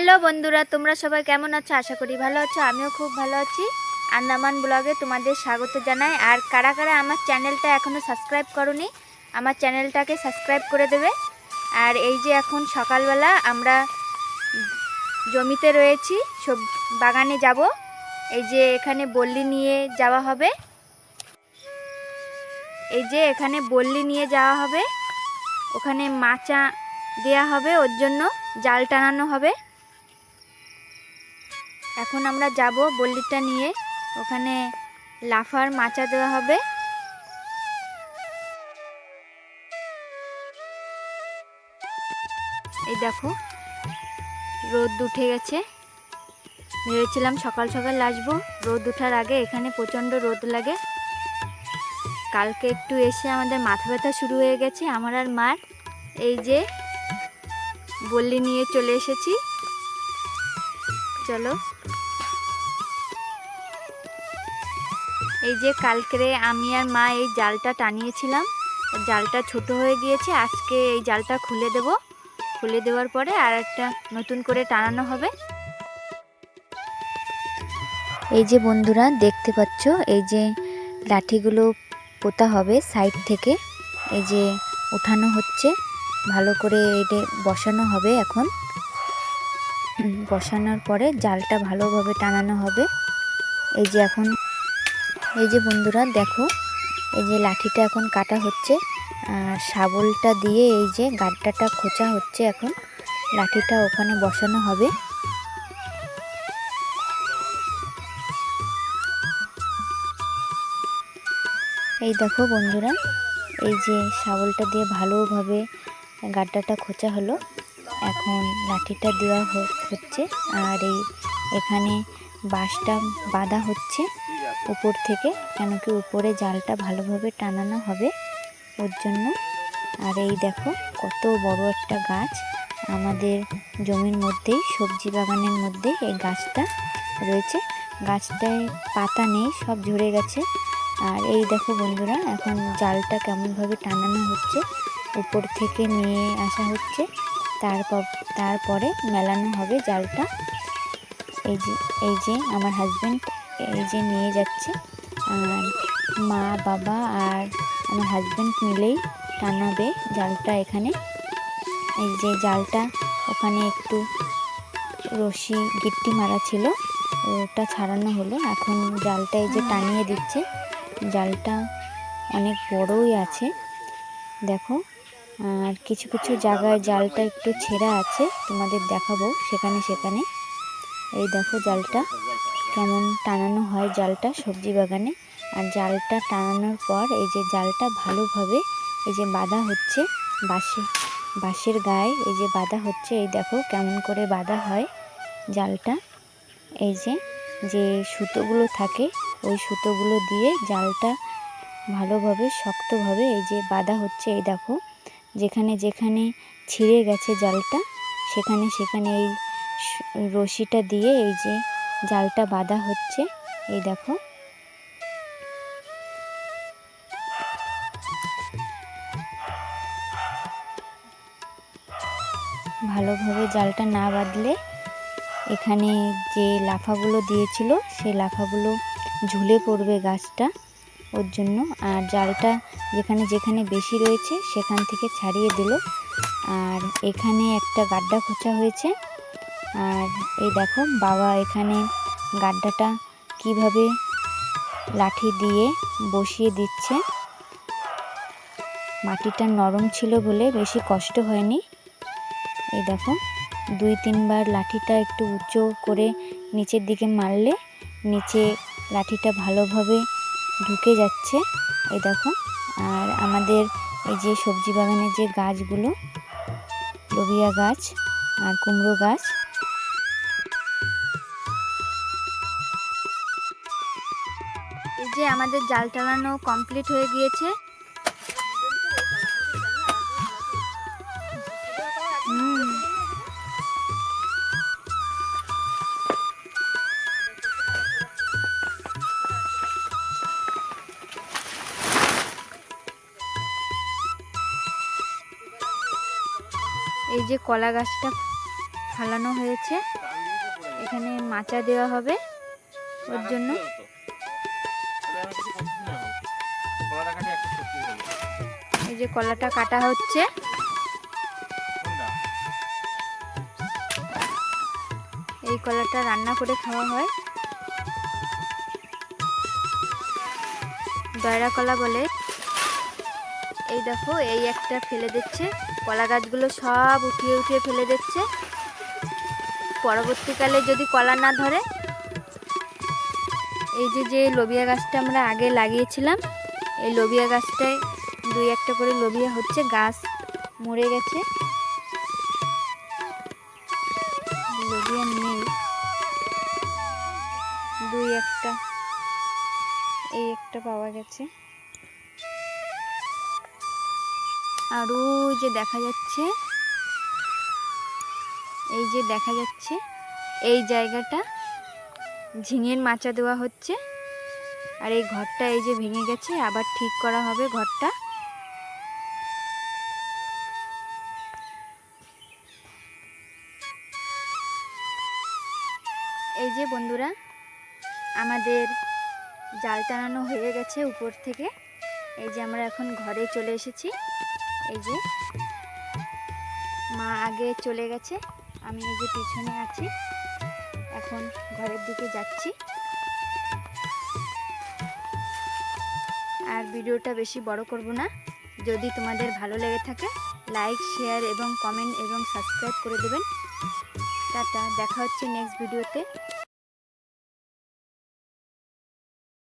Hello বন্ধুরা, তোমরা সবাই কেমন আছো? আশা করি ভালো আছো, আমিও খুব ভালো আছি। আন্দামান ব্লগে তোমাদের স্বাগত জানাই। আর কারা কারা আমার চ্যানেলটা এখনও সাবস্ক্রাইব করনি, আমার চ্যানেলটাকে সাবস্ক্রাইব করে দেবে। আর এই যে এখন সকালবেলা আমরা জমিতে রয়েছি, সব বাগানে যাব। এই যে এখানে বল্লি নিয়ে যাওয়া হবে। এই যে এখানে বল্লি নিয়ে যাওয়া হবে। ওখানে মাচা দেয়া হবে, ওর জন্য জাল টানানো হবে। এখন আমরা যাব বল্লিটা নিয়ে। ওখানে লাফার মাচা দেওয়া হবে। এই দেখো, রোদ উঠে গেছে। ভেবেছিলাম সকাল সকাল আসব। রোদ ওঠার আগে এখানে প্রচণ্ড রোদ লাগে। কালকে একটু এসে আমাদের মাথা ব্যথা শুরু হয়ে গেছে। আমার আর মার এই যে বললি নিয়ে চলে এসেছি। চলো। এই যে কালকে আমি আর মা এই জালটা টানিয়েছিলাম, জালটা ছোট হয়ে গিয়েছে, আজকে এই জালটা খুলে দেব। খুলে দেওয়ার পরে আর একটা নতুন করে টানানো হবে। এই যে বন্ধুরা, দেখতে পাচ্ছ, এই যে লাঠিগুলো পোতা হবে সাইড থেকে, এই যে উঠানো হচ্ছে। ভালো করে এটা বসানো হবে এখন। বসানোর পরে জালটা ভালোভাবে টানানো হবে। এই যে এখন এই যে বন্ধুরা, দেখো, এই যে লাঠিটা এখন কাটা হচ্ছে শাবলটা দিয়ে এই যে গাড্ডাটা খোঁচা হচ্ছে এখন, লাঠিটা ওখানে বসানো হবে। এই দেখো বন্ধুরা, এই যে শাবলটা দিয়ে ভালোভাবে গাড্ডাটা খোঁচা হলো, এখন লাঠিটা দেওয়া হচ্ছে, আর এই এখানে বাঁশটা বাঁধা হচ্ছে। উপর থেকে, কেন কি উপরে জালটা ভালোভাবে টানানো হবে ওর জন্য। আর এই দেখো, কত বড় একটা গাছ। আমাদের জমির মধ্যেই, সবজি বাগানের মধ্যে এই গাছটা রয়েছে। গাছটায় পাতা নেই, সব ঝরে গেছে। আর এই দেখো বন্ধুরা, এখন জালটা কেমনভাবে টানানো হচ্ছে, উপর থেকে নিয়ে আসা হচ্ছে। তারপর, তারপরে মেলানো হবে জালটা। এই যে এই যে আমার হাজব্যান্ড এই যে নিয়ে যাচ্ছে। আর মা, বাবা আর আমার হাজব্যান্ড মিলেই টানাবে জালটা এখানে। এই যে জালটা, ওখানে একটু রশি গিট্টি মারা ছিল, ওটা ছাড়ানো হলো। এখন জালটা এই যে টানিয়ে দিচ্ছে। জালটা অনেক বড়ই আছে। দেখো, আর কিছু কিছু জায়গায় জালটা একটু ছেঁড়া আছে, তোমাদের দেখাবো সেখানে সেখানে। এই দেখো জালটা। কেমন টানানো হয় জালটা সবজি বাগানে। আর জালটা টানানোর পর এই যে জালটা ভালোভাবে এই যে বাঁধা হচ্ছে বাঁশে, বাঁশের গায়ে এই যে বাঁধা হচ্ছে, এই দেখো কেমন করে বাঁধা হয় জালটা। এই যে যে সুতোগুলো থাকে, ওই সুতোগুলো দিয়ে জালটা ভালোভাবে, শক্তভাবে এই যে বাঁধা হচ্ছে, এই দেখো। যেখানে যেখানে ছিঁড়ে গেছে জালটা, সেখানে সেখানে এই রশিটা দিয়ে এই যে জালটা বাঁধা হচ্ছে। এই দেখো। ভালোভাবে জালটা না বাঁধলে এখানে যে লাফাগুলো দিয়েছিল, সেই লাফাগুলো ঝুলে পড়বে গাছটা ওর জন্য। আর জালটা যেখানে যেখানে বেশি রয়েছে, সেখান থেকে ছাড়িয়ে দিল। আর এখানে একটা গাড্ডা খোঁচা হয়েছে। আর এই দেখো বাবা এখানে গাড্ডাটা কীভাবে লাঠি দিয়ে বসিয়ে দিচ্ছে। মাটিটা নরম ছিল বলে বেশি কষ্ট হয়নি। এই দেখো, দুই তিনবার লাঠিটা একটু উঁচু করে নিচের দিকে মারলে নিচে লাঠিটা ভালোভাবে ঢুকে যাচ্ছে। এই দেখো, আর আমাদের এই যে সবজি বাগানের যে গাছগুলো লোবিয়া গাছ আর কুমড়ো গাছ যে আমাদের জাল টানানো কমপ্লিট হয়ে গিয়েছে। এই যে কলা গাছটা ফালানো হয়েছে, এখানে মাচা দেওয়া হবে ওর জন্য। যে কলাটা কাটা হচ্ছে। এই কলাটা রান্না করে খাওয়া হয়। দয়রা কলা বলে। এই দেখো, এই একটা ফেলে দিচ্ছে। কলা গাছগুলো সব উঠিয়ে উঠিয়ে ফেলে দিচ্ছে। পরবর্তীকালে যদি কলা না ধরে, এই যে যে লোবিয়া গাছটা আমরা আগে লাগিয়েছিলাম, এই লোবিয়া গাছটায় দুই একটা করে লোবিয়া হচ্ছে, গাছ মরে গেছে। লোবিয়া নেই। দুই একটা, এই একটা পাওয়া গেছে। আর ওই যে দেখা যাচ্ছে, এই যে দেখা যাচ্ছে, এই জায়গাটা ঝিঙের মাচা দেওয়া হচ্ছে। আর এই ঘরটা এই যে ভেঙে গেছে, আবার ঠিক করা হবে ঘরটা। এই যে বন্ধুরা, আমাদের জাল টানানো হয়ে গেছে উপর থেকে। এই যে আমরা এখন ঘরে চলে এসেছি। এই যে মা আগে চলে গেছে, আমি এই যে পিছনে আছি। এখন ঘরের দিকে যাচ্ছি। আর ভিডিওটা বেশি বড় করব না। যদি তোমাদের ভালো লেগে থাকে, লাইক, শেয়ার এবং কমেন্ট এবং সাবস্ক্রাইব করে দেবেন। টাটা, দেখা হচ্ছে নেক্সট ভিডিওতে।